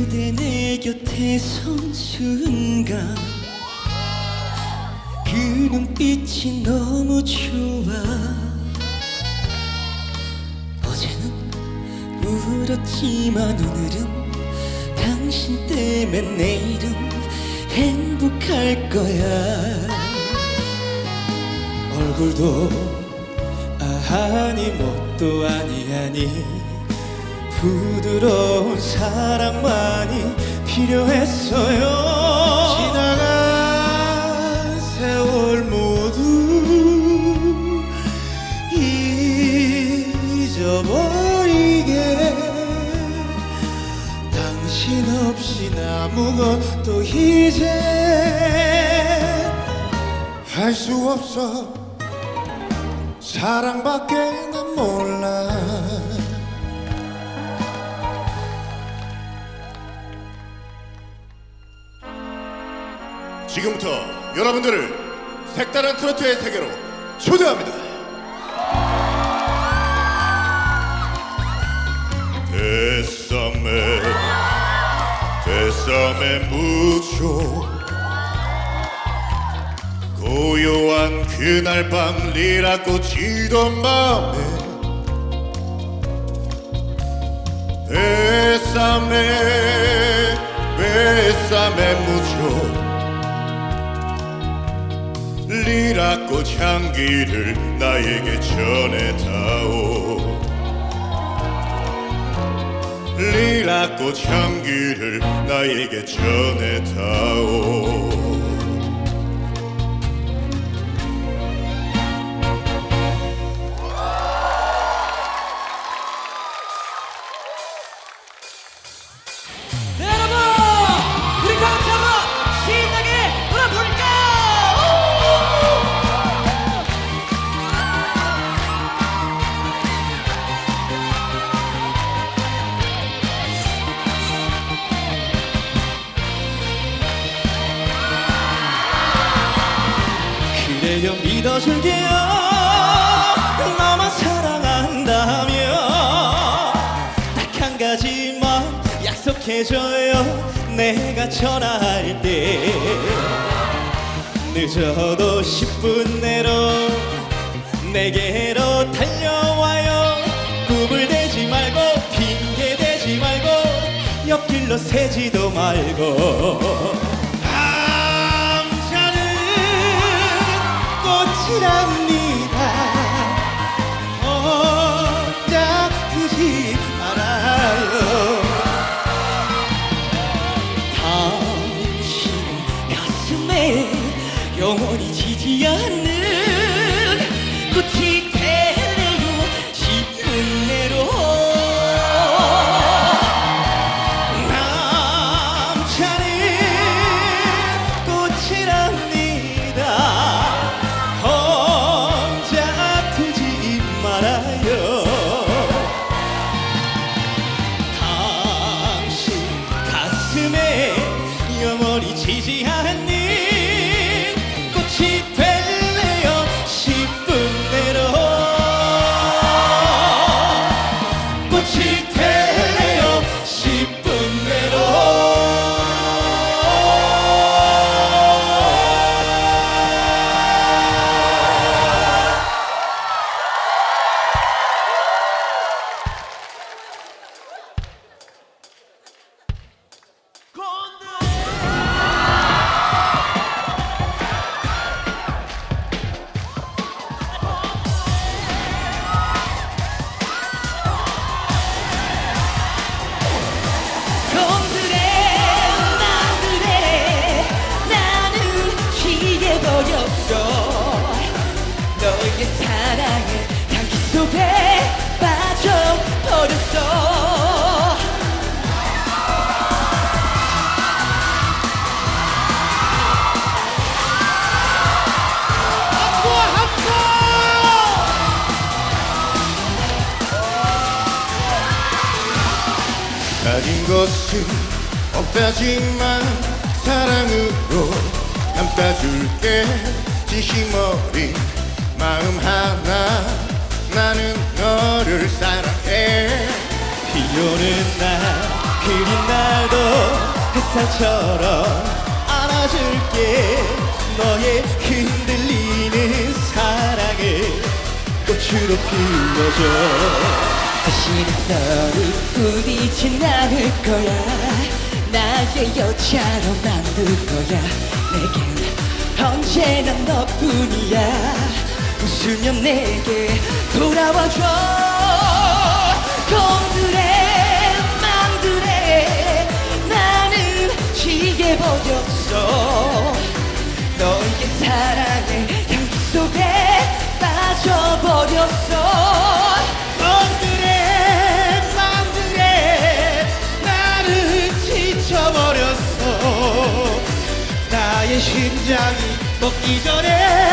곁에 선 순간 그 눈빛이 너무 좋아. 어제는 울었지만 오늘은 당신 때문에 내일은 행복할 거야. 얼굴도 아니 뭣도 아니 아니 부드러운 사랑만이 필요했어요. 지나간 세월 모두 잊어버리게. 당신 없인 아무것도 이제 할 수 없어. 사랑밖에 난 몰라 지금부터 여러분들을 색다른 트로트의 세계로 초대합니다. 대쌈에 대쌈에 무초 고요한 그날 밤 리라꽃 지던 밤에 뱃삼에 뱃삼에 무초 리라꽃 향기를 나에게 전해다오. 리라꽃 향기를 나에게 전해다오 그래요 믿어줄게요. 너만 사랑한다면 딱 한 가지만 약속해줘요. 내가 전화할 때 늦어도 10분 내로 내게로 달려와요. 꿈을 대지 말고 핑계 대지 말고 옆길로 새지도 말고 꽃 가진 것은 없다지만 사랑으로 감싸줄게. 진심 어린 마음 하나 나는 너를 사랑해. 비 오는 날 그린 날도 햇살처럼 안아줄게. 너의 흔들리는 사랑을 꽃으로 피워줘 다시는 너를 부딪힌 않을 거야. 나의 여자로 만들 거야. 내겐 언제나 너뿐이야. 웃으면 내게 돌아와줘 심장이 먹기 전에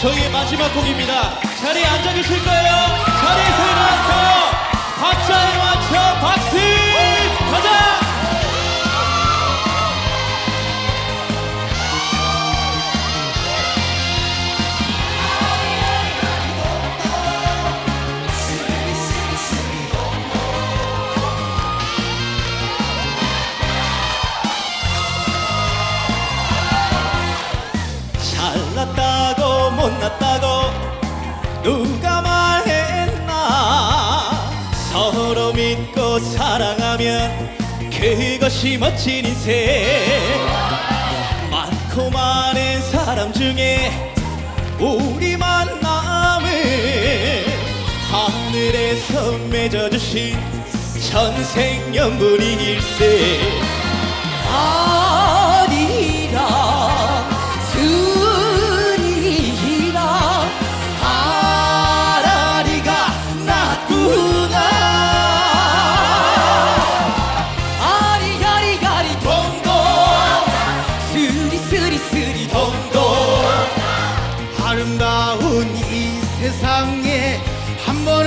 저희의 마지막 곡입니다. 자리에 앉아 계실 거예요. 자리에서 일어나세요. 박자에 그것이 멋진 인생. 많고 많은 사람 중에 우리 만 남은 하늘에서 맺어주신 천생연분일세. 아 스리스리스리 동동 아름다운 이 세상에 한번